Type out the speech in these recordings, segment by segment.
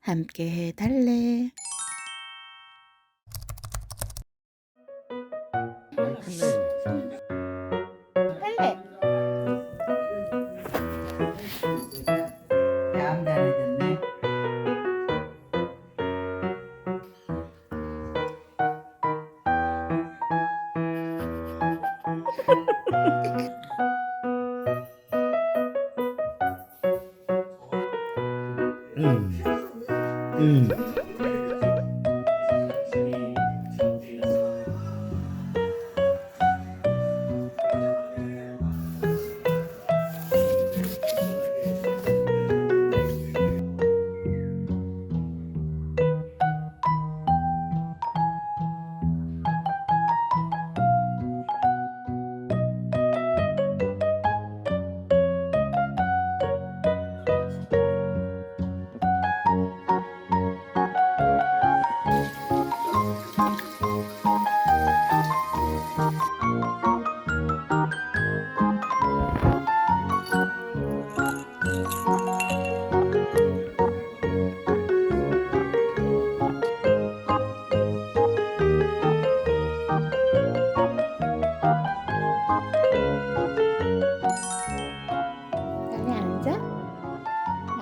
함께 해달래. 음. 음.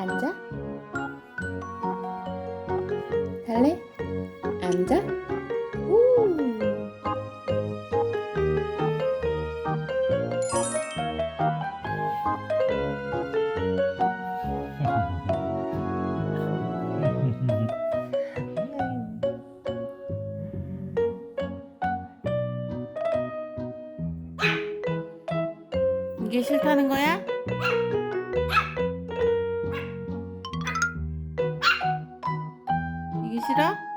앉아? 할래? 앉아? 우. 이게 싫다는 거야? 싫어?